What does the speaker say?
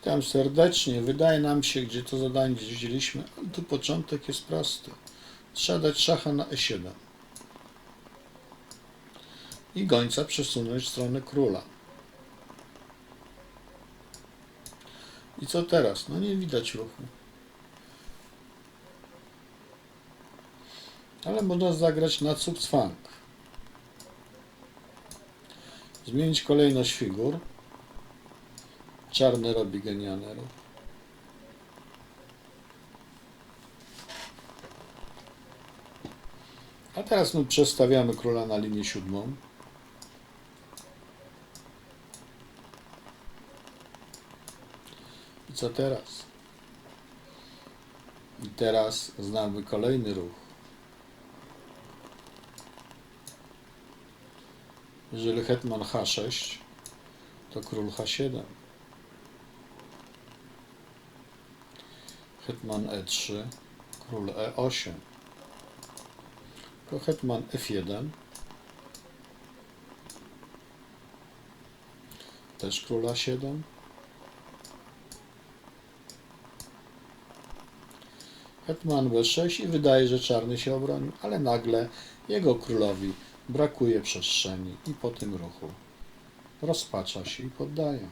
Witam serdecznie. Wydaje nam się, gdzie to zadanie gdzieś widzieliśmy, ale tu początek jest prosty. Trzeba dać szacha na e7. I gońca przesunąć w stronę króla. I co teraz? No nie widać ruchu. Ale można zagrać na Zugzwang. Zmienić kolejność figur. Czarny robi genialny ruch. A teraz my przestawiamy króla na linię siódmą. I co teraz? I teraz znamy kolejny ruch. Jeżeli hetman H6, to król H7. Hetman E3, król E8. To hetman F1. Też król A7. Hetman B6 i wydaje, że czarny się obronił, ale nagle jego królowi brakuje przestrzeni i po tym ruchu rozpacza się i poddaje.